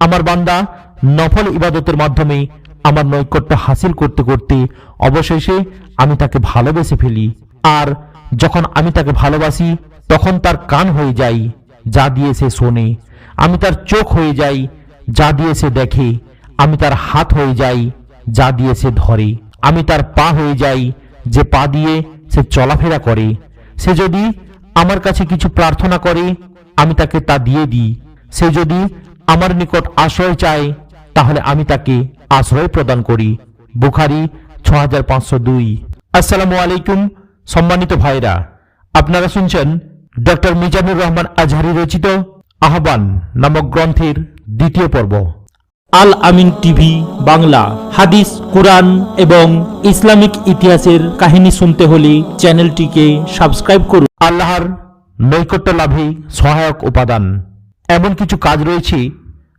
আমার বান্দা, নফল ইবাদতের মাধ্যমে আমার নৈকট্য হাসিল করতে করতে অবশেষে আমি তাকে ভালোবেসে ফেলি। আর যখন আমি তাকে ভালোবাসি, তখন তার কান হয়ে যাই যা দিয়ে সে শোনে। আমি তার চোখ হয়ে যাই, যা দিয়ে সে দেখে। আমি তার হাত হয়ে যাই, যা দিয়ে সে ধরে। আমি তার পা হয়ে যাই, যে পা দিয়ে সে চলাফেরা করে। সে যদি আমার কাছে কিছু প্রার্থনা করে, আমি তাকে তা দিয়ে দিই। সে যদি আমার নিকট আশ্রয় চায় তাহলে আমি তাকে আশ্রয় প্রদান করি। বুখারি ছ পাঁচশো দুই। আসসালামু আলাইকুম, সম্মানিত ভাইরা। আপনারা শুনছেন ডক্টর মিজানুর রহমান আজহারি রচিত আহ্বান নামক গ্রন্থের দ্বিতীয় পর্ব। আল আমিন টিভি, বাংলা, হাদিস, কুরআন এবং ইসলামিক ইতিহাসের কাহিনী শুনতে হলে চ্যানেলটিকে সাবস্ক্রাইব করুন। আল্লাহর নৈকট্য লাভে সহায়ক উপাদান। এমন কিছু কাজ রয়েছে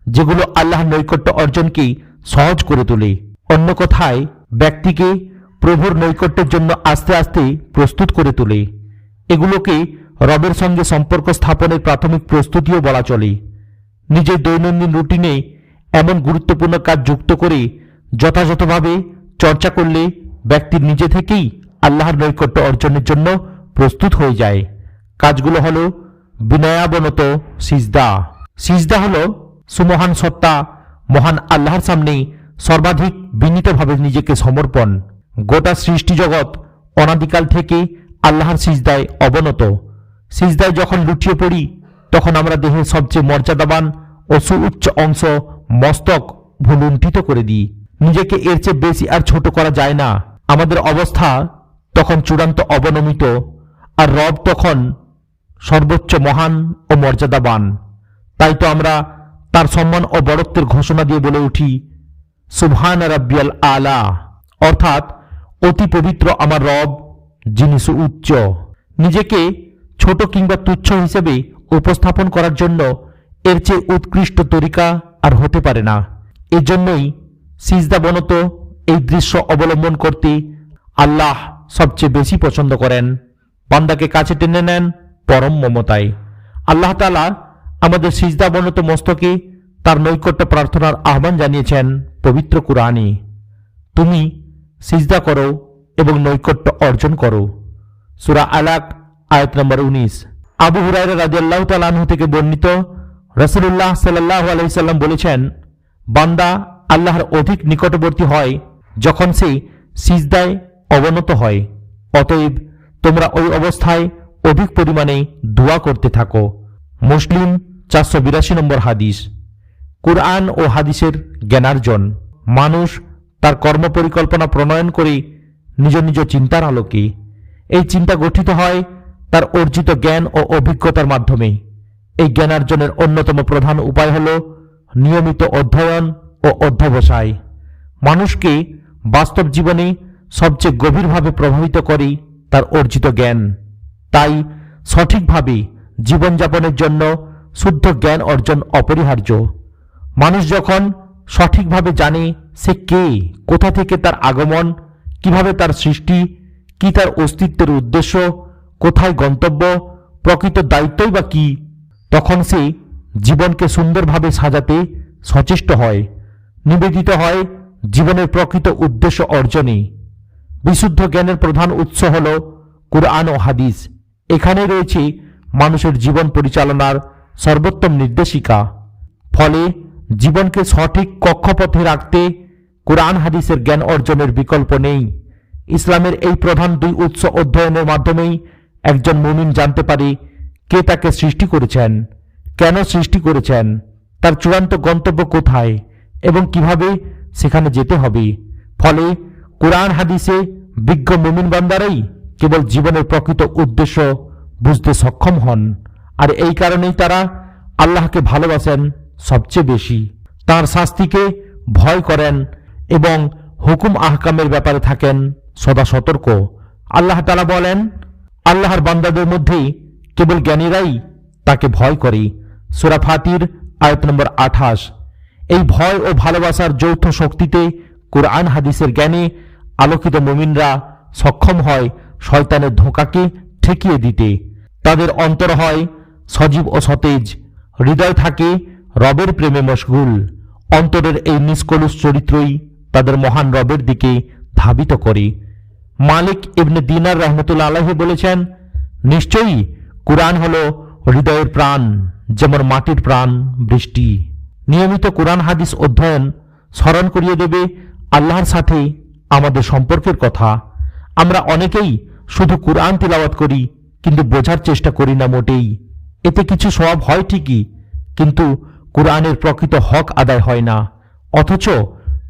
যেগুলো আল্লাহর নৈকট্য অর্জনকে সহজ করে তোলে। অন্য কথায়, ব্যক্তিকে প্রভুর নৈকট্যের জন্য আস্তে আস্তে প্রস্তুত করে তোলে। এগুলোকে রবের সঙ্গে সম্পর্ক স্থাপনের প্রাথমিক প্রস্তুতিও বলা চলে। নিজের দৈনন্দিন রুটিনে এমন গুরুত্বপূর্ণ কাজ যুক্ত করে যথাযথভাবে চর্চা করলে ব্যক্তির নিজে থেকেই আল্লাহর নৈকট্য অর্জনের জন্য প্রস্তুত হয়ে যায়। কাজগুলো হলো বিনয়াবনত সিজদা। সিজদা হল সুমহান সত্তা, মহান আল্লাহর সামনে সর্বাধিক বিনীতভাবে নিজেকে সমর্পণ। গোটা সৃষ্টি জগৎ অনাদিকাল থেকে আল্লাহর সিজদায় অবনত। সিজদায় যখন লুটিয়ে পড়ি, তখন আমরা দেহের সবচেয়ে মর্যাদাবান ও সুউচ্চ অংশ মস্তক ভুলুণ্ঠিত করে দিই। নিজেকে এর চেয়ে বেশি আর ছোট করা যায় না। আমাদের অবস্থা তখন চূড়ান্ত অবনমিত, আর রব তখন সর্বোচ্চ মহান ও মর্যাদাবান। তাই তো আমরা তার সম্মান ও বড়ত্বের ঘোষণা দিয়ে বলে উঠি, সুবহান রাব্বিয়াল আলা। অর্থাৎ, অতি পবিত্র আমার রব, যিনি উচ্চ নিজেকে ছোট কিংবা তুচ্ছ হিসেবে উপস্থাপন করার জন্য এর চেয়ে উৎকৃষ্ট তরিকা আর হতে পারে না। এজন্যই সিজদা বনত এই দৃশ্য অবলম্বন করতে আল্লাহ সবচেয়ে বেশি পছন্দ করেন। বান্দাকে কাছে টেনে নেন পরম মমতায়। আল্লাহ তালা আমাদের সিজদা বনত মস্তকে তার নৈকট্য প্রার্থনার আহ্বান জানিয়েছেন পবিত্র কুরআনে। তুমি সিজদা করো এবং নৈকট্য অর্জন করো। সুরা আলাক, আয়াত নম্বর উনিশ। আবু হুরাইরা রাজিয়াল্লাহ তালাহু থেকে বর্ণিত রসুল্লাহ সাল্লাহ আলাইসাল্লাম বলেছেন, বান্দা আল্লাহর অধিক নিকটবর্তী হয় যখন সে সিজদায় অবনত হয়। অতএব তোমরা ওই অবস্থায় অধিক পরিমাণে দোয়া করতে থাকো। মুসলিম চারশো বিরাশি নম্বর হাদিস। কুরআন ও হাদিসের জ্ঞানার্জন। মানুষ তার কর্ম পরিকল্পনা প্রণয়ন করে নিজ নিজ চিন্তার আলোকে। এই চিন্তা গঠিত হয় তার অর্জিত জ্ঞান ও অভিজ্ঞতার মাধ্যমে। এই জ্ঞানার্জনের অন্যতম প্রধান উপায় হল নিয়মিত অধ্যয়ন ও অধ্যবসায়। মানুষকে বাস্তব জীবনে সবচেয়ে গভীরভাবে প্রভাবিত করে তার অর্জিত জ্ঞান। তাই সঠিকভাবে জীবনযাপনের জন্য শুদ্ধ জ্ঞান অর্জন অপরিহার্য। মানুষ যখন সঠিকভাবে জানে সে কে, কোথা থেকে তার আগমন, কীভাবে তার সৃষ্টি, কি তার অস্তিত্বের উদ্দেশ্য, কোথায় গন্তব্য, প্রকৃত দায়িত্বই বা কি, তখন সে জীবনকে সুন্দরভাবে সাজাতে সচেষ্ট হয়। নিবেদিত হয় জীবনের প্রকৃত উদ্দেশ্য অর্জনে। বিশুদ্ধ জ্ঞানের প্রধান উৎস হল কুরআন ও হাদিস। এখানে রয়েছে মানুষের জীবন পরিচালনার সর্বোত্তম নির্দেশিকা। ফলে জীবনকে সঠিক কক্ষপথে রাখতে কোরআন হাদিসের জ্ঞান অর্জনের বিকল্প নেই। ইসলামের এই প্রধান দুই উৎস অধ্যয়নের মাধ্যমেই একজন মুমিন জানতে পারে কে তাকে সৃষ্টি করেছেন, কেন সৃষ্টি করেছেন, তার চূড়ান্ত গন্তব্য কোথায় এবং কীভাবে সেখানে যেতে হবে। ফলে কোরআন হাদিসে বিজ্ঞ মুমিন বান্দারাই কেবল জীবনের প্রকৃত উদ্দেশ্য বুঝতে সক্ষম হন। আর এই কারণেই তারা আল্লাহকে ভালোবাসেন সবচেয়ে বেশি। তার শাস্তিকে ভয় করেন এবং হুকুম আহকামের ব্যাপারে থাকেন সদা সতর্ক। আল্লাহ তালা বলেন, আল্লাহর বান্দাদের মধ্যেই কেবল জ্ঞানীরাই তাকে ভয় করে। সুরা ফাতির, আয়ত নম্বর আঠাশ। এই ভয় ও ভালোবাসার যৌথ শক্তিতে কোরআন হাদিসের জ্ঞানে আলোকিত মুমিনরা সক্ষম হয় শয়তানের ধোঁকাকে ঠেকিয়ে দিতে। তাদের অন্তর হয় সজীব ও সতেজ, হৃদয় থাকে রবের প্রেমে মশগুল। অন্তরের এই নিষ্কলুষ চরিত্রই তাদের মহান রবের দিকে ধাবিত করে। মালিক ইবনে দিনার রহমতুল্লা আলাহি বলেছেন, নিশ্চয়ই কুরআন হলো হৃদয়ের প্রাণ, যেমন মাটির প্রাণ, বৃষ্টি। নিয়মিত কোরআন হাদিস অধ্যয়ন স্মরণ করিয়ে দেবে আল্লাহর সাথে আমাদের সম্পর্কের কথা। আমরা অনেকেই শুধু কোরআন তিলাওয়াত করি, কিন্তু বোঝার চেষ্টা করি না মোটেই। এতে কিছু সওয়াব হয় ঠিকই, কিন্তু কোরআনের প্রকৃত হক আদায় হয় না। অথচ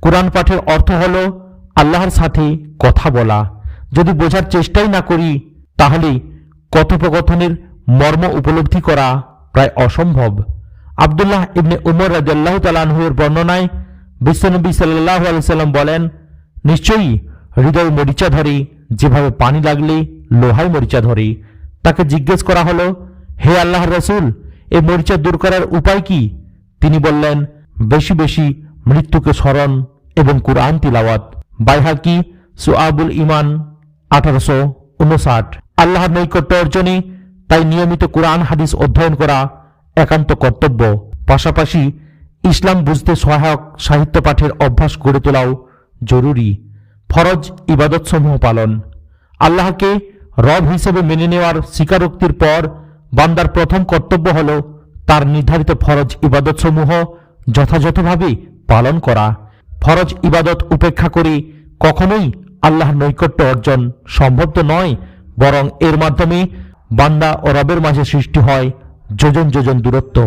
কোরআন পাঠের অর্থ হল আল্লাহর সাথে কথা বলা। যদি বোঝার চেষ্টাই না করি, তাহলে কথোপকথনের মর্ম উপলব্ধি করা প্রায় অসম্ভব। আবদুল্লাহ ইবনে উমর রাজাল্লাহ তালাহুয়ের বর্ণনায় বিশ্বনবী সাল্লাহ আলাইসাল্লাম বলেন, নিশ্চয়ই হৃদয় মরিচা ধরে যেভাবে পানি লাগলে লোহায় মরিচা ধরে, তাকে জিজ্ঞেস করা হলো, হে আল্লাহর রসুল এই মরিচা দূর করার উপায় কি? তিনি বললেন, বেশি বেশি মৃত্যুকে স্মরণ এবং কুরআন তিলাওয়াত। বাইহাকি সুআবুল ইমান আঠারোশো উনষাট। আল্লাহর নৈকট্য অর্জনে তাই নিয়মিত কোরআন হাদিস অধ্যয়ন করা একান্ত কর্তব্য। পাশাপাশি ইসলাম বুঝতে সহায়ক সাহিত্য পাঠের অভ্যাস গড়ে তোলাও জরুরি। ফরজ ইবাদতসমূহ পালন। আল্লাহকে রব হিসেবে মেনে নেওয়ার স্বীকারোক্তির পর বান্দার প্রথম কর্তব্য হল তার নির্ধারিত ফরজ ইবাদতসমূহ যথাযথভাবে পালন করা। ফরজ ইবাদত উপেক্ষা করে কখনোই আল্লাহর নৈকট্য অর্জন সম্ভব তো নয়, বরং এর মাধ্যমে বান্দা ও রবের মাঝে সৃষ্টি হয় যোজন যোজন দূরত্ব।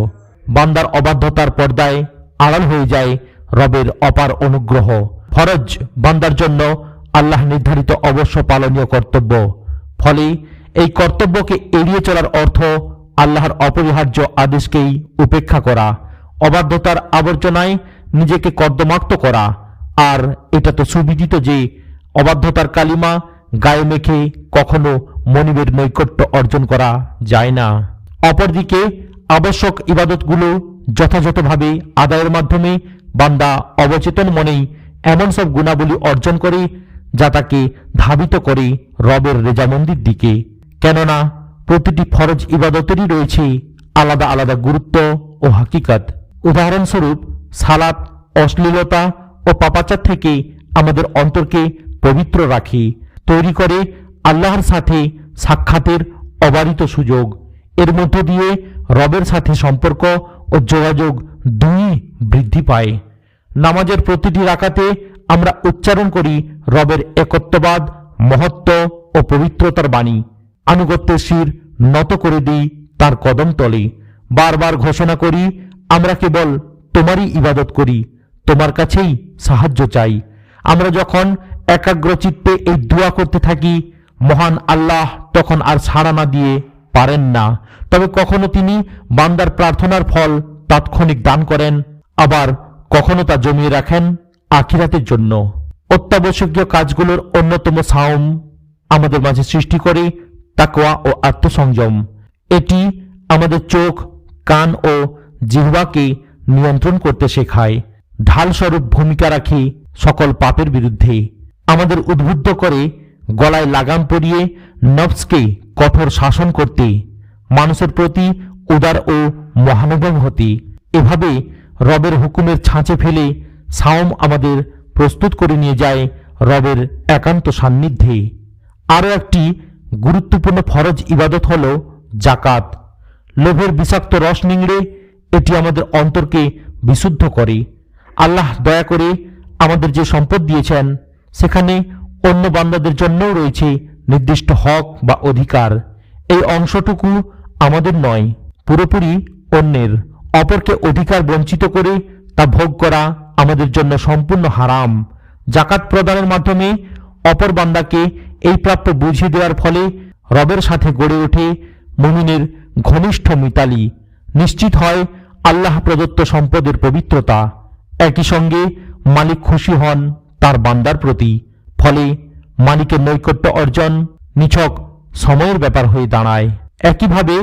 বান্দার অবাধ্যতার পর্দায় আড়াল হয়ে যায় রবের অপার অনুগ্রহ। ফরজ বান্দার জন্য আল্লাহ নির্ধারিত অবশ্য পালনীয় কর্তব্য। ফলে এই কর্তব্যকে এড়িয়ে চলার অর্থ আল্লাহর অপরিহার্য আদেশকেই উপেক্ষা করা, অবাধ্যতার আবর্জনায় নিজেকে কর্দমাক্ত করা, আর এটা তো সুবিদিত যে অবাধ্যতার কালিমা গায়ে মেখে কখনো মনিবের নৈকট্য অর্জন করা যায় না। অপরদিকে আবশ্যক ইবাদতগুলো যথাযথভাবে আদায়ের মাধ্যমে বান্দা অবচেতন মনেই এমন সব গুণাবলী অর্জন করে, যা তাকে ধাবিত করে রবের রেজামন্দির দিকে। কেননা, প্রতিটি ফরজ ইবাদতেরই রয়েছে আলাদা আলাদা গুরুত্ব ও হাকিকাত। উদাহরণস্বরূপ, সালাত, অশ্লীলতা ও পাপাচার থেকে আমাদের অন্তরকে পবিত্র রাখে, তৈরি করে আল্লাহর সাথে সাক্ষাতের অবারিত সুযোগ। এর মধ্য দিয়ে রবের সাথে সম্পর্ক ও যোগাযোগ দুই বৃদ্ধি পায়। নামাজের প্রতিটি রাকাতে আমরা উচ্চারণ করি রবের একত্ববাদ, মহত্ব ও পবিত্রতার বাণী। আনুগত্যের শির নত করে দিই তার কদম তলে। বারবার ঘোষণা করি, আমরা কেবল তোমারই ইবাদত করি, তোমার কাছেই সাহায্য চাই। আমরা যখন একাগ্রচিত্তে এই দোয়া করতে থাকি, মহান আল্লাহ তখন আর ছাড়া না দিয়ে পারেন না। তবে কখনো তিনি বান্দার প্রার্থনার ফল তাৎক্ষণিক দান করেন, আবার কখনো তা জমিয়ে রাখেন আখিরাতের জন্য। অত্যাবশ্যকীয় কাজগুলোর অন্যতম সাওম আমাদের মাঝে সৃষ্টি করে তাকোয়া ও আত্মসংযম। এটি আমাদের চোখ, কান ও জিহ্বাকে নিয়ন্ত্রণ করতে শেখায়। ঢালস্বরূপ ভূমিকা রাখে সকল পাপের বিরুদ্ধে। আমাদের উদ্বুদ্ধ করে গলায় লাগাম পরিয়ে নফসকে কঠোর শাসন করতে, মানুষের প্রতি উদার ও মহানুভব হতে। এভাবে রবের হুকুমের ছাঁচে ফেলে সাওম আমাদের প্রস্তুত করে নিয়ে যায় রবের একান্ত সান্নিধ্যে। আরও একটি গুরুত্বপূর্ণ ফরজ ইবাদত হল জাকাত লোভের বিষাক্ত রস নিংড়ে এটি আমাদের অন্তরকে বিশুদ্ধ করে। আল্লাহ দয়া করে আমাদের যে সম্পদ দিয়েছেন, সেখানে অন্য বান্দাদের জন্যও রয়েছে নির্দিষ্ট হক বা অধিকার। এই অংশটুকু আমাদের নয়, পুরোপুরি অন্যের। অপরকে অধিকার বঞ্চিত করে তা ভোগ করা আমাদের জন্য সম্পূর্ণ হারাম। জাকাত প্রদানের মাধ্যমে অপর বান্দাকে এই প্রাপ্য বুঝিয়ে দেওয়ার ফলে রবের সাথে গড়ে ওঠে মুমিনের ঘনিষ্ঠ মিতালি। নিশ্চিত হয় আল্লাহ প্রদত্ত সম্পদের পবিত্রতা। একই সঙ্গে মালিক খুশি হন তার বান্দার প্রতি। ফলে মালিকের নৈকট্য অর্জন নিছক সময়ের ব্যাপার হয়ে দাঁড়ায়। একইভাবে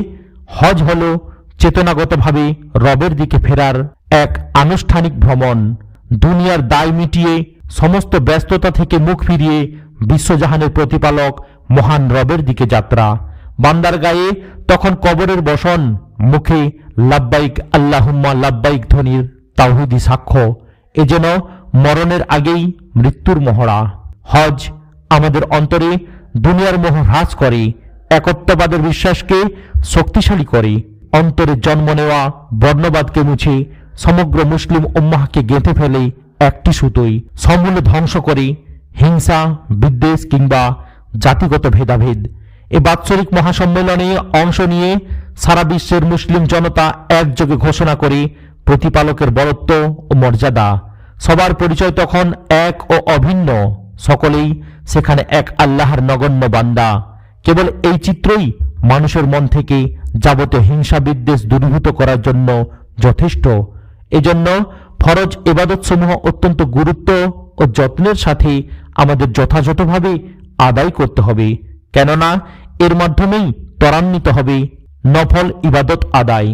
হজ হল চেতনাগতভাবে রবের দিকে ফেরার এক আনুষ্ঠানিক ভ্রমণ। দুনিয়ার দায় মিটিয়ে, সমস্ত ব্যস্ততা থেকে মুখ ফিরিয়ে বিশ্বজাহানের প্রতিপালক মহান রবের দিকে যাত্রা। বান্দার গায়ে তখন কবরের বসন, মুখে লাব্বাইক আল্লাহুম্মা লাব্বাইক ধ্বনির তাওহিদি সাক্ষ্য। এ যেন মরণের আগেই মৃত্যুর মহড়া। হজ আমাদের অন্তরে দুনিয়ার মোহ হ্রাস করে, একত্ববাদের বিশ্বাসকে শক্তিশালী করে। অন্তরে জন্ম নেওয়া, বর্ণবাদকে মুছে, সমগ্র মুসলিম উম্মাহকে গেঁথে ফেলে একটি সুতোই। সমূলে ধ্বংস করে, হিংসা, বিদ্বেষ কিংবা জাতিগত ভেদাভেদ। এ বাৎসরিক মহাসম্মেলনে অংশ নিয়ে সারা বিশ্বের মুসলিম জনতা একযোগে ঘোষণা করে প্রতিপালকের বরত্ব ও মর্যাদা। সবার পরিচয় তখন এক ও অভিন্ন। সকলেই সেখানে এক আল্লাহর নগণ্য বান্দা। কেবল এই চিত্রই মানুষের মন থেকে যাবতীয় হিংসা বিদ্বেষ দূরীভূত করার জন্য যথেষ্ট। এজন্য ফরজ এবাদতসমূহ অত্যন্ত গুরুত্ব ও যত্নের সাথে আমাদের যথাযথভাবে আদায় করতে হবে, কেননা এর মাধ্যমেই ত্বরান্বিত হবে নফল ইবাদত আদায়।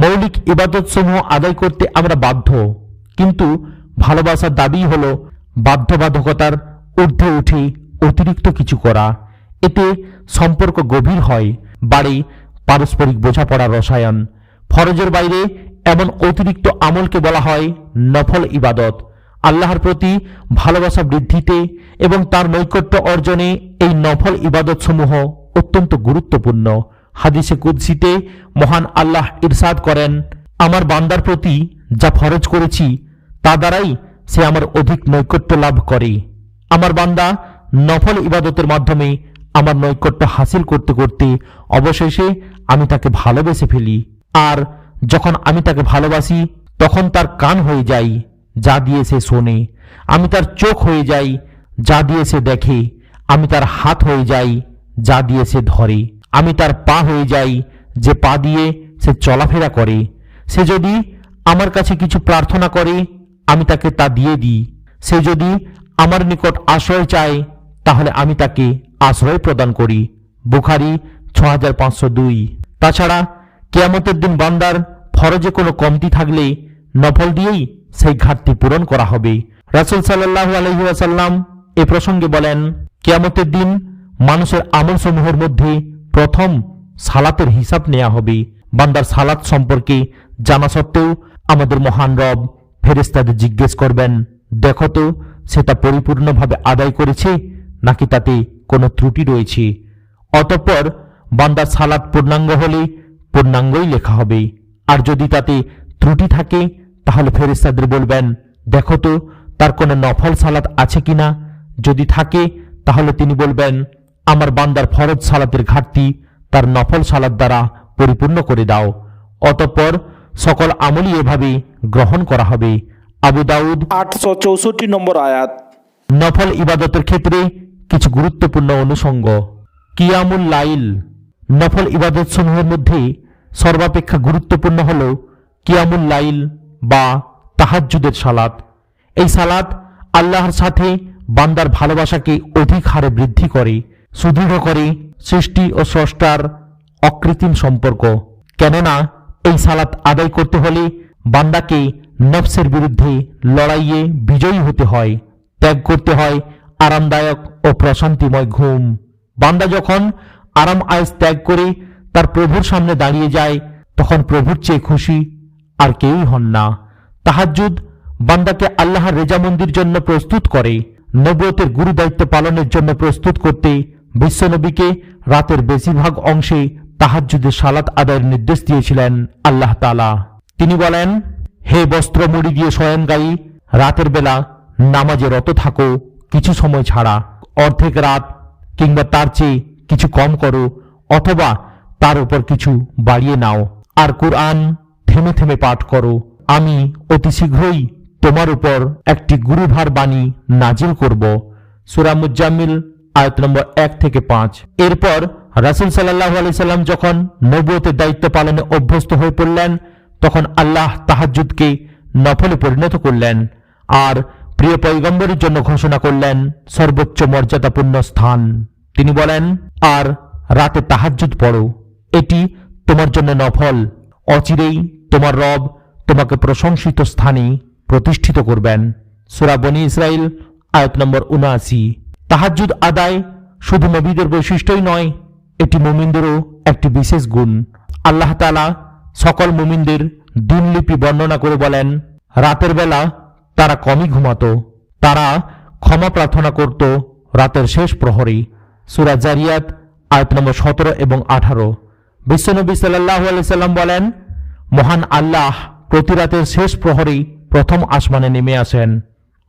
মৌলিক ইবাদতসমূহ আদায় করতে আমরা বাধ্য, কিন্তু ভালোবাসার দাবি হল বাধ্যবাধকতার ঊর্ধ্বে উঠে অতিরিক্ত কিছু করা। এতে সম্পর্ক গভীর হয়, বাড়ে পারস্পরিক বোঝাপড়া রসায়ন। ফরজের বাইরে এমন অতিরিক্ত আমলকে বলা হয় নফল ইবাদত। আল্লাহর প্রতি ভালোবাসা বৃদ্ধিতে এবং তার নৈকট্য অর্জনে এই নফল ইবাদতসমূহ অত্যন্ত গুরুত্বপূর্ণ। হাদিসে কুদ্সিতে মহান আল্লাহ ইরশাদ করেন, আমার বান্দার প্রতি যা ফরজ করেছি, তা দ্বারাই সে আমার অধিক নৈকট্য লাভ করে। আমার বান্দা নফল ইবাদতের মাধ্যমে আমার নৈকট্য হাসিল করতে করতে অবশেষে আমি তাকে ভালোবেসে ফেলি। আর যখন আমি তাকে ভালোবাসি, তখন তার কান হয়ে যাই যা দিয়ে সে শোনে। আমি তার চোখ হয়ে যাই, যা দিয়ে সে দেখে। আমি তার হাত হয়ে যাই, যা দিয়ে সে ধরে। আমি তার পা হয়ে যাই, যে পা দিয়ে সে চলাফেরা করে। সে যদি আমার কাছে কিছু প্রার্থনা করে, আমি তাকে তা দিয়ে দিই। সে যদি আমার নিকট আশ্রয় চায়, তাহলে আমি তাকে আশ্রয় প্রদান করি। বুখারি ছ হাজার পাঁচশো দুই। তাছাড়া কেয়ামতের দিন বান্দার ফরজে কোনো কমতি থাকলে নফল দিয়েই সেই ঘাটতি পূরণ করা হবে। রাসুল সাল্লাহ আলহিহাসাল্লাম এ প্রসঙ্গে বলেন, কেয়ামতের দিন মানুষের আমল সমূহের মধ্যে প্রথম সালাতের হিসাব নেওয়া হবে। বান্দার সালাত সম্পর্কে জানা সত্ত্বেও আমাদের মহান রব ফেরেস্তাদের জিজ্ঞেস করবেন, দেখো তো সেটা পরিপূর্ণভাবে আদায় করেছে নাকি তাতে কোনো ত্রুটি রয়েছে। অতঃপর বান্দার সালাত পূর্ণাঙ্গ হলে পূর্ণাঙ্গই লেখা হবে। আর যদি তাতে ত্রুটি থাকে তাহলে ফেরেস্তাদের বলবেন দেখো তো তার কোনো নফল সালাত আছে কিনা? যদি থাকে তাহলে তিনি বলবেন আমার বান্দার ফরজ সালাতের ঘাটতি তার নফল সালাত দ্বারা পরিপূর্ণ করে দাও। অতঃপর সকল আমলই এভাবে গ্রহণ করা হবে। আবু দাউদ আটশো চৌষট্টি নম্বর আয়াত। নফল ইবাদতের ক্ষেত্রে কিছু গুরুত্বপূর্ণ অনুষঙ্গ। কিয়ামুল লাইল। নফল ইবাদত সমূহের মধ্যে সর্বাপেক্ষা গুরুত্বপূর্ণ হল কিয়ামুল লাইল বা তাহাজ্জুদের সালাত। এই সালাত আল্লাহর সাথে বান্দার ভালোবাসাকে অধিক হারে বৃদ্ধি করে, সুদৃঢ় করে সৃষ্টি ও স্রষ্টার অকৃত্রিম সম্পর্ক। কেননা, এই সালাত আদায় করতে হলে বান্দাকে নফসের বিরুদ্ধে লড়াইয়ে বিজয়ী হতে হয়, ত্যাগ করতে হয় আরামদায়ক ও প্রশান্তিময় ঘুম। বান্দা যখন আরাম আয়স ত্যাগ করে তার প্রভুর সামনে দাঁড়িয়ে যায়, তখন প্রভুর চেয়ে খুশি আর কেউই হন না। তাহাজ্জুদ বান্দাকে আল্লাহর রেজামন্দির জন্য প্রস্তুত করে নবতের গুরু দায়িত্ব পালনের জন্য প্রস্তুত করতে বিশ্বনবীকে রাতের বেশিরভাগ অংশে তাহাজ্জুদের সালাত আদায়ের নির্দেশ দিয়েছিলেন আল্লাহ তালা তিনি বলেন, হে বস্ত্র মুড়ি দিয়ে শয়নকারী রাতের বেলা নামাজে রত থাকো কিছু সময় ছাড়া অর্ধেক রাত কিংবা তার চেয়ে কিছু কম করো অথবা তার উপর কিছু বাড়িয়ে নাও। আর কোরআন থেমে থেমে পাঠ করো। আমি অতি শীঘ্রই তোমার উপর একটি গুরুভার বাণী নাজিল করব। সুরা মুজাম্মিল, আয়ত নম্বর এক থেকে পাঁচ। এরপর রাসুল সাল্লাহ আলাইসাল্লাম যখন নবুয়তের দায়িত্ব পালনে অভ্যস্ত হয়ে পড়লেন, তখন আল্লাহ তাহাজ্জুদকে নফলে পরিণত করলেন। আর প্রিয় পৈগম্বরের জন্য ঘোষণা করলেন সর্বোচ্চ মর্যাদাপূর্ণ স্থান। তিনি বলেন, আর রাতে তাহাজ্জুদ পড়ো। এটি তোমার জন্য নফল। অচিরেই তোমার রব তোমাকে প্রশংসিত স্থানে প্রতিষ্ঠিত করবেন। সুরা বনি ইসরাইল আয়াত নম্বর উনআশি। তাহাজ্জুদ আদায় শুধু নবীদের বৈশিষ্ট্যই নয়, এটি মুমিনদেরও একটি বিশেষ গুণ। আল্লাহ তালা সকল মুমিনদের দিনলিপি বর্ণনা করে বলেন, রাতের বেলা তারা কমই ঘুমাতো। তারা ক্ষমা প্রার্থনা করত রাতের শেষ প্রহরী। সুরা জারিয়াত, আয়াত নম্বর সতেরো এবং আঠারো। বিশ্বনবী সাল্লাহ সাল্লাম বলেন, মহান আল্লাহ প্রতি রাতের শেষ প্রহরেই প্রথম আসমানে নেমে আসেন।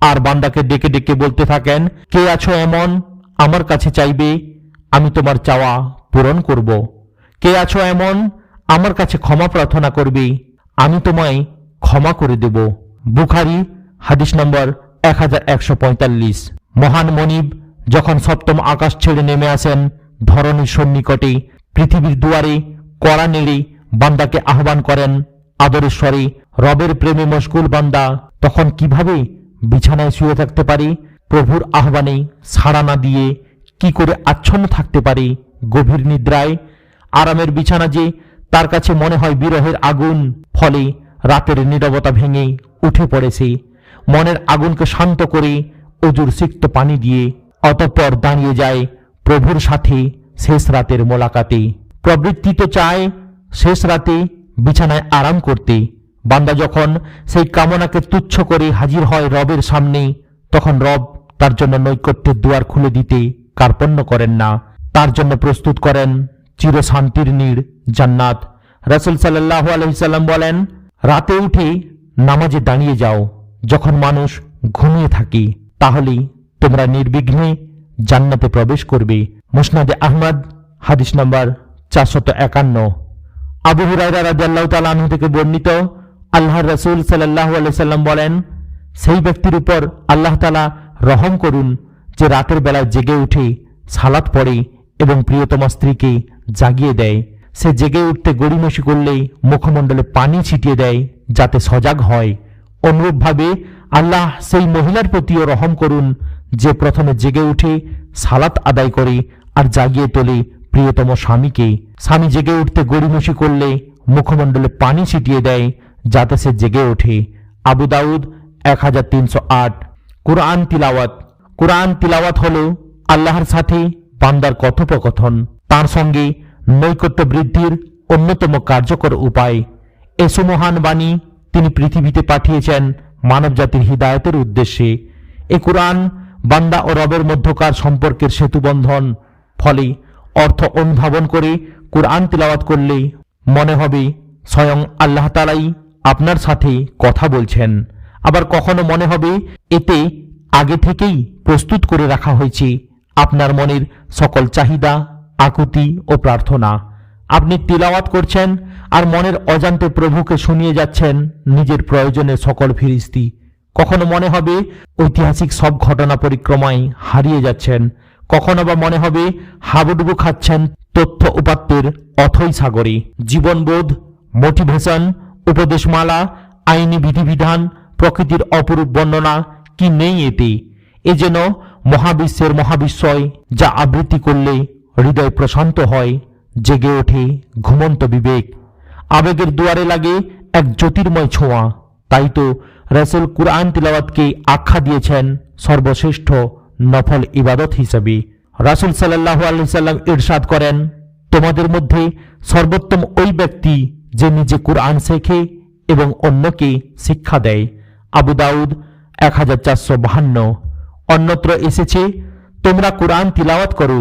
আর বান্দাকে ডেকে ডেকে বলতে থাকেন, কে আছো এমন? আমার কাছে চাইবে, আমি তোমার চাওয়া পূরণ করব। কে আছো এমন? আমার কাছে ক্ষমা প্রার্থনা করবে, আমি তোমায় ক্ষমা করে দেব। বুখারি হাদিস নম্বর এক হাজার একশো পঁয়তাল্লিশ। মহান মনিব, যখন সপ্তম আকাশ ছেড়ে নেমে আসেন ধরণীর সন্নিকটে, পৃথিবীর দুয়ারে কড়া নেড়ে বান্দাকে আহ্বান করেন আদরের স্বরে রবের প্রেমে মশগুল বান্দা, তখন কীভাবে বিছানায় শুয়ে থাকতে পারে? প্রভুর আহ্বানে সাড়া না দিয়ে কি করে আচ্ছন্ন থাকতে পারে গভীর নিদ্রায়? আরামের বিছানা যে তার কাছে মনে হয় বিরহের আগুন, ফলে রাতের নীরবতা ভেঙে উঠে পড়েছে। মনের আগুনকে শান্ত করে অজুর সিক্ত পানি দিয়ে অতঃপর দাঁড়িয়ে যায় প্রভুর সাথে শেষ রাতের মোলাকাতে। প্রবৃত্তি তো চায় শেষ রাতে বিছানায় আরাম করতে। বান্দা যখন সেই কামনাকে তুচ্ছ করে হাজির হয় রবের সামনে, তখন রব তার জন্য নৈকট্যের দুয়ার খুলে দিতে কার্পণ্য করেন না। তার জন্য প্রস্তুত করেন চিরশান্তির নীড় জান্নাত। রাসুল সাল্লাহ আলহিসাল্লাম বলেন, রাতে উঠে নামাজে দাঁড়িয়ে যাও। যখন মানুষ ঘুমিয়ে থাকে, তাহলেই তোমরা নির্বিঘ্নে জান্নাতে প্রবেশ করবে। মুসনাদে আহমদ, হাদিস নম্বর চারশত একান্ন। আবু হুরাইরা আনহু থেকে বর্ণিত, আল্লাহর রসুল আলাইহি সাল্লাম বলেন, সেই ব্যক্তির উপর আল্লাহ তালা রহম করুন যে রাতের বেলায় জেগে উঠে সালাত পড়ে এবং প্রিয়তমা স্ত্রীকে জাগিয়ে দেয়। সে জেগে উঠতে গড়িমসি করলেই মুখমণ্ডলে পানি ছিটিয়ে দেয় যাতে সজাগ হয়। অনুরূপভাবে আল্লাহ সেই মহিলার প্রতিও রহম করুন, যে প্রথমে জেগে উঠে সালাত আদায় করে আর জাগিয়ে তোলে প্রিয়তম স্বামীকে। স্বামী জেগে উঠতে গড়িমসি করলে মুখমণ্ডলে পানি ছিটিয়ে দেয়, যাতে সে জেগে ওঠে। আবু দাউদ এক হাজার তিনশো আট। কোরআন তিলাওয়াত। কোরআন তিলাওয়াত হল আল্লাহর সাথে বান্দার কথোপকথন। তার সঙ্গে নৈকট্য বৃদ্ধির অন্যতম কার্যকর উপায়। এসো মহান বাণী তিনি পৃথিবীতে পাঠিয়েছেন মানবজাতির হিদায়তের উদ্দেশ্যে। এ কোরআন বান্দা ও রবের মধ্যকার সম্পর্কের সেতুবন্ধন, ফলে অর্থ অনুধাবন করে কোরআন তিলাওয়াত করলে মনে হবে স্বয়ং আল্লাহ তালাই আপনার সাথে কথা বলছেন। আবার কখনো মনে হবে এতে আগে থেকেই প্রস্তুত করে রাখা হয়েছে আপনার মনের সকল চাহিদা, আকুতি ও প্রার্থনা। আপনি তিলাওয়াত করছেন আর মনের অজান্তে প্রভুকে শুনিয়ে যাচ্ছেন নিজের প্রয়োজনের সকল ফিরিস্তি। কখনো মনে হবে ঐতিহাসিক সব ঘটনা পরিক্রমায় হারিয়ে যাচ্ছেন। কখনো বা মনে হবে হাবুডুবু খাচ্ছেন তথ্য উপাত্তের অথই সাগরে। জীবনবোধ, মোটিভেশন, উপদেশমালা, আইনি বিধিবিধান, প্রকৃতির অপরূপ বর্ণনা কি নেই এতে? এ যেন মহাবিশ্বের মহাবিস্ময় যা আবৃত্তি করলে হৃদয় প্রশান্ত হয়, জেগে ওঠে ঘুমন্ত বিবেক। আবেগের দুয়ারে লাগে এক জ্যোতির্ময় ছোঁয়া। তাই তো রসুল কুরআন তিলাওয়াতকে আখ্যা দিয়েছেন সর্বশ্রেষ্ঠ নফল ইবাদত হিসেবে। রাসুল সাল্লাহ আলাইসাল্লাম ইরশাদ করেন, তোমাদের মধ্যে সর্বোত্তম ওই ব্যক্তি যে নিজে কুরআন শেখে এবং অন্যকে শিক্ষা দেয়। আবু দাউদ এক হাজার চারশো বাহান্ন। অন্যত্র এসেছে, তোমরা কোরআন তিলাওয়াত করো,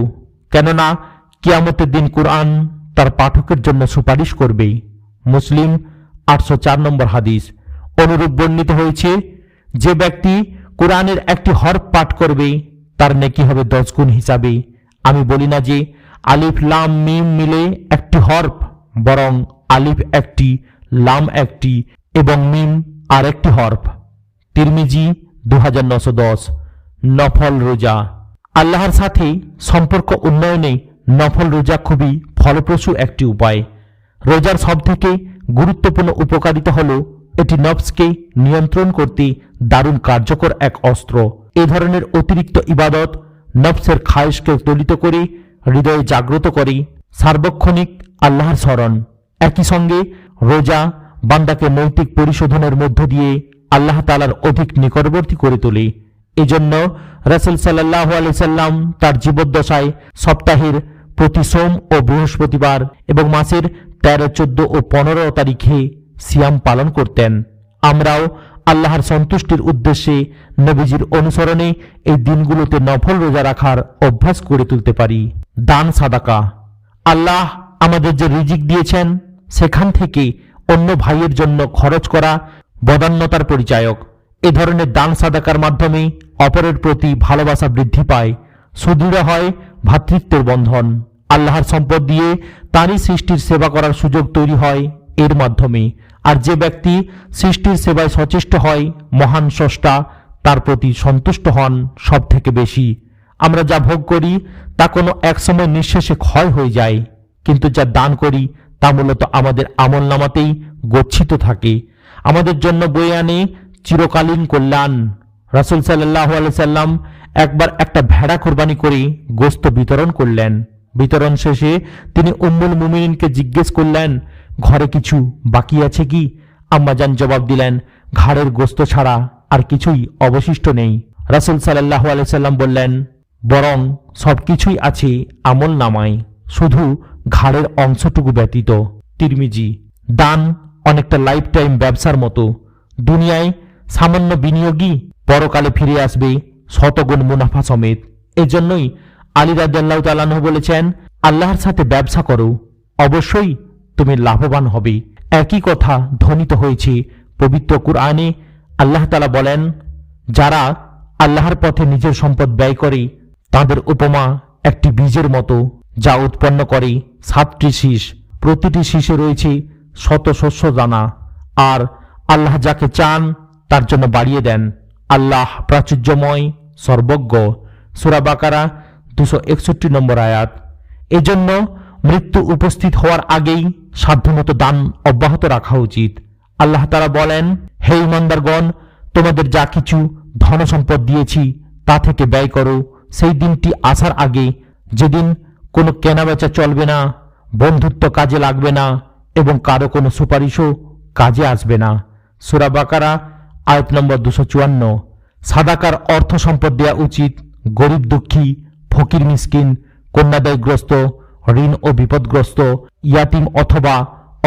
কেননা কিয়ামতের দিন কোরআন তার পাঠকের জন্য সুপারিশ করবে মুসলিম, আটশো চার নম্বর হাদিস। অনুরূপ বর্ণিত হয়েছে, যে ব্যক্তি কোরআনের একটি হরফ পাঠ করবে, তার নেকি হবে দশ গুণ হিসাবে। আমি বলি না যে আলিফ, লাম, মিম মিলে একটি হরফ, বরং আলিফ একটি, লাম একটি এবং মিম আর একটি হরফ। তিরমিজি দু হাজার নশো দশ। নফল রোজা। আল্লাহর সাথে সম্পর্ক উন্নয়নে নফল রোজা খুবই ফলপ্রসূ একটি উপায়। রোজার সবথেকে গুরুত্বপূর্ণ উপকারিতা হল এটি নফসকে নিয়ন্ত্রণ করতে দারুণ কার্যকর এক অস্ত্র। এ ধরনের অতিরিক্ত ইবাদত নফসের খায়েশকে দলিত করে, হৃদয়ে জাগ্রত করে, সার্বক্ষণিক আল্লাহর স্মরণ। একই সঙ্গে রোজা বান্দাকে নৈতিক পরিশোধনের মধ্য দিয়ে আল্লাহ তালার অধিক নিকটবর্তী করে তোলে। এজন্য রাসুল সাল্লাহ আলাইসাল্লাম তার জীবদ্দশায় সপ্তাহের প্রতি সোম ও বৃহস্পতিবার এবং মাসের তেরো, চোদ্দ ও পনেরো তারিখে সিয়াম পালন করতেন। আমরাও আল্লাহর সন্তুষ্টির উদ্দেশ্যে নবীজির অনুসরণে এই দিনগুলোতে নফল রোজা রাখার অভ্যাস করে তুলতে পারি। দান সাদাকা। আল্লাহ আমাদের যে রিজিক দিয়েছেন, সেখান থেকে অন্য ভাইয়ের জন্য খরচ করা বদান্যতার পরিচায়ক। এ ধরনের দান সাদাকার মাধ্যমে অপরের প্রতি ভালোবাসা বৃদ্ধি পায়। সুদৃঢ় হয় ভ্রাতৃত্বের বন্ধন। আল্লাহর সম্পদ দিয়ে তারই সৃষ্টির সেবা করার সুযোগ তৈরি হয় এর মাধ্যমে। আর যে ব্যক্তি সৃষ্টির সেবায় সচেষ্ট হয়, মহান স্রষ্টা, তার প্রতি সন্তুষ্ট হন সব থেকে বেশি। আমরা যা ভোগ করি, তা কোনো একসময় নিঃশেষে ক্ষয় হয়ে যায়। কিন্তু যা দান করি, তা মূলত আমাদের আমল নামাতেই গচ্ছিত থাকে। আমাদের জন্য বয়ে আনে চিরকালীন কল্যাণ। রাসুল সাল্লাহ সাল্লাম একবার একটা ভেড়া কোরবানি করে গোস্ত বিতরণ করলেন। বিতরণ শেষে তিনি উম্মুল মুমিনকে জিজ্ঞেস করলেন, ঘরে কিছু বাকি আছে কি? আম্মাজান জবাব দিলেন, ঘাড়ের গোস্ত ছাড়া আর কিছুই অবশিষ্ট নেই। রাসুল সাল্লাহ সাল্লাম বললেন, বরং সবকিছুই আছে আমল নামায়, শুধু ঘাড়ের অংশটুকু ব্যতীত। তিরমিজি, দান অনেকটা লাইফ টাইম ব্যবসার মতো। দুনিয়ায় সামান্য বিনিয়োগই পরকালে ফিরে আসবে শতগুণ মুনাফা সমেত। এজন্যই আলী রাজ্লাহ বলেছেন, আল্লাহর সাথে ব্যবসা করো, অবশ্যই তুমি লাভবান হবে। একই কথা ধ্বনিত হয়েছে পবিত্র কুরআনে, আল্লাহ তালা বলেন, যারা আল্লাহর পথে নিজের সম্পদ ব্যয় করে, তাদের উপমা একটি বীজের মতো যা উৎপন্ন করে সাতটি শীষ। প্রতিটি শীষে রয়েছে শত শস্য দানা, আর আল্লাহ যাকে চান তার জন্য বাড়িয়ে দেন। আল্লাহ প্রাচুর্যময়, সর্বজ্ঞ। সুরাবাকারা দুশো একষট্টি নম্বর আয়াত। এজন্য মৃত্যু উপস্থিত হওয়ার আগেই সাধ্যমতো দান অব্যাহত রাখা উচিত। আল্লাহ তারা বলেন, হে ইমানদারগণ তোমাদের যা কিছু ধন সম্পদ দিয়েছি তা থেকে ব্যয় করো। সেই দিনটি আসার আগে যেদিন কোনো কেনাবেচা চলবে না, বন্ধুত্ব কাজে লাগবে না এবং কারও কোনো সুপারিশও কাজে আসবে না। সুরা বাকারা আয়াত নম্বর দুশো চুয়ান্ন। সাদাকার অর্থ সম্পদ দেওয়া উচিত, গরিব দুঃখী, ফকির মিসকিন, কন্যাদায়গ্রস্ত, ঋণ ও বিপদগ্রস্ত, ইয়াতিম অথবা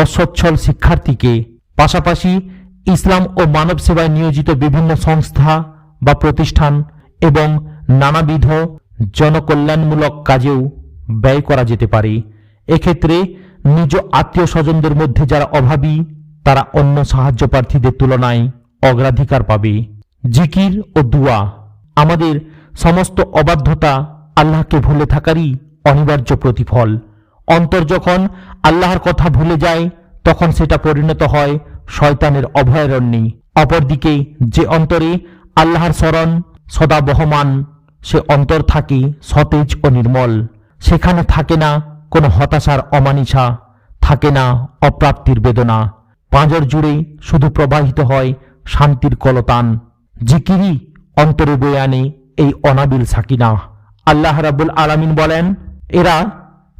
অসচ্ছল শিক্ষার্থীকে। পাশাপাশি ইসলাম ও মানব সেবায় নিয়োজিত বিভিন্ন সংস্থা বা প্রতিষ্ঠান এবং নানাবিধ জনকল্যাণমূলক কাজেও ব্যয় করা যেতে পারে। এক্ষেত্রে নিজ আত্মীয় স্বজনদের মধ্যে যারা অভাবী, তারা অন্য সাহায্য প্রার্থীদের তুলনায় অগ্রাধিকার পাবে। জিকির ও দুয়া আমাদের সমস্ত অবাধ্যতা আল্লাহকে ভুলে থাকারই অনিবার্য প্রতিফল। অন্তর যখন আল্লাহর কথা ভুলে যায়, তখন সেটা পরিণত হয় শয়তানের অভয়ারণ্যে। অপরদিকে যে অন্তরে আল্লাহর স্মরণ সদা বহমান, সে অন্তর থাকে সতেজ ও নির্মল। সেখানে থাকে না কোনো হতাশার অমানিসা, থাকে না অপ্রাপ্তির বেদনা। পাঁজর জুড়ে শুধু প্রবাহিত হয় শান্তির কলতান, জিকিরি অন্তরে বয়ে আনে এই অনাবিল সাকিনা। আল্লাহ রাবুল আলামিন বলেন, এরা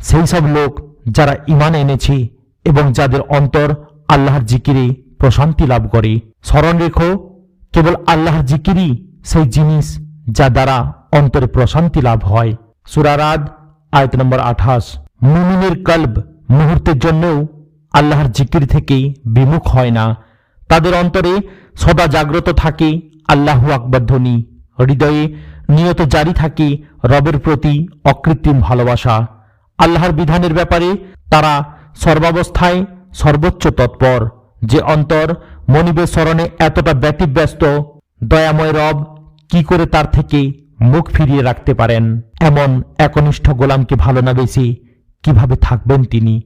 সেই সব লোক যারা ইমান এনেছে এবং যাদের অন্তর আল্লাহর জিকিরে প্রশান্তি লাভ করে। স্মরণ রেখো, কেবল আল্লাহর জিকিরই সেই জিনিস যা দ্বারা অন্তরে প্রশান্তি লাভ হয়। সুরারাদ আয়ত নম্বর আঠাশ। মুমিনের কল্ব মুহূর্তের জন্যও আল্লাহর জিকির থেকে বিমুখ হয় না। তাদের অন্তরে সদা জাগ্রত থাকে, আল্লাহ আকবর ধ্বনি। হৃদয়ে নিয়ত জারি থাকে রবের প্রতি অকৃত্রিম ভালোবাসা। আল্লাহর বিধানের ব্যাপারে তারা সর্বাবস্থায় সর্বোচ্চ তৎপর। যে অন্তর মনিবের স্মরণে এতটা ব্যতিব্যস্ত, দয়াময় রব কি করে তার থেকে মুখ ফিরিয়ে রাখতে পারেন? এমন একনিষ্ঠ গোলামকে ভালো না বেশি কীভাবে থাকবেন তিনি?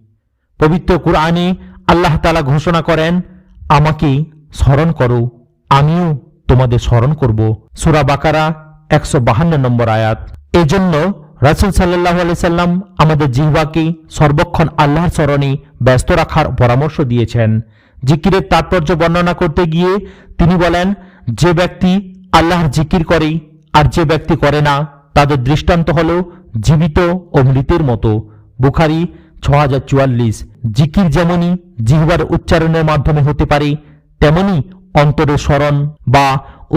পবিত্র কুরআনে আল্লাহ তালা ঘোষণা করেন আমাকে স্মরণ করো, আমিও তোমাদের স্মরণ করব। সুরা বাকারা একশো বাহান্ন নম্বর আয়াত। এজন্য রাসুল সাল্লাহ সাল্লাম আমাদের জিহ্বাকে সর্বক্ষণ আল্লাহর স্মরণে ব্যস্ত রাখার পরামর্শ দিয়েছেন। জিকিরের তাৎপর্য বর্ণনা করতে গিয়ে তিনি বলেন, যে ব্যক্তি আল্লাহর জিকির করে আর যে ব্যক্তি করে না, তাদের দৃষ্টান্ত হল জীবিত ও মৃতের মতো। বুখারি ছ হাজার চুয়াল্লিশ। জিকির যেমনই জিহ্বার উচ্চারণের মাধ্যমে হতে পারে তেমনি অন্তরের স্মরণ বা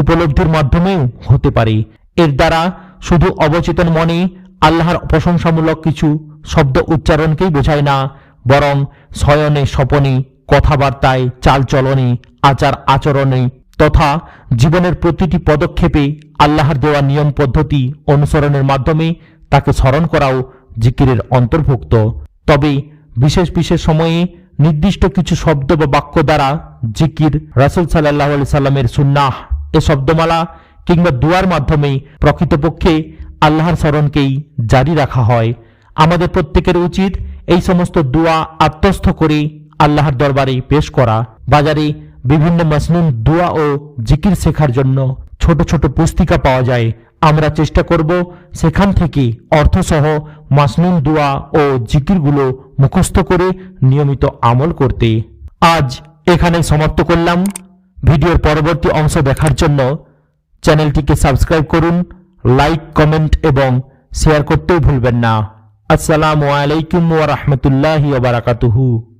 উপলব্ধির মাধ্যমেও হতে পারে। এর দ্বারা শুধু অবচেতন মনে আল্লাহর প্রশংসামূলক কিছু শব্দ উচ্চারণকেই বোঝায় না, বরং শয়নে স্বপনে, কথাবার্তায়, চালচলনে, আচার আচরণে তথা জীবনের প্রতিটি পদক্ষেপে আল্লাহর দেওয়া নিয়ম পদ্ধতি অনুসরণের মাধ্যমে তাকে স্মরণ করাও জিকিরের অন্তর্ভুক্ত। তবে বিশেষ বিশেষ সময়ে নির্দিষ্ট কিছু শব্দ বা বাক্য দ্বারা জিকির, রাসুল সাল্লাহ আলি সাল্লামের সুন্নাহ, এ শব্দমালা কিংবা দুয়ার মাধ্যমে প্রকৃতপক্ষে আল্লাহর স্মরণকেই জারি রাখা হয়। আমাদের প্রত্যেকের উচিত এই সমস্ত দোয়া আত্মস্থ করে আল্লাহর দরবারে পেশ করা। বাজারে বিভিন্ন মাসনুন দোয়া ও জিকির শেখার জন্য ছোট ছোট পুস্তিকা পাওয়া যায়। আমরা চেষ্টা করব সেখান থেকে অর্থসহ মাসনুন দোয়া ও জিকিরগুলো মুখস্থ করে নিয়মিত আমল করতে। আজ এখানে সমাপ্ত করলাম। ভিডিওর পরবর্তী অংশ দেখার জন্য চ্যানেলটিকে সাবস্ক্রাইব করুন, লাইক, কমেন্ট এবং শেয়ার করতেও ভুলবেন না। আসসালামু আলাইকুম ওয়া বারাকাতুহু।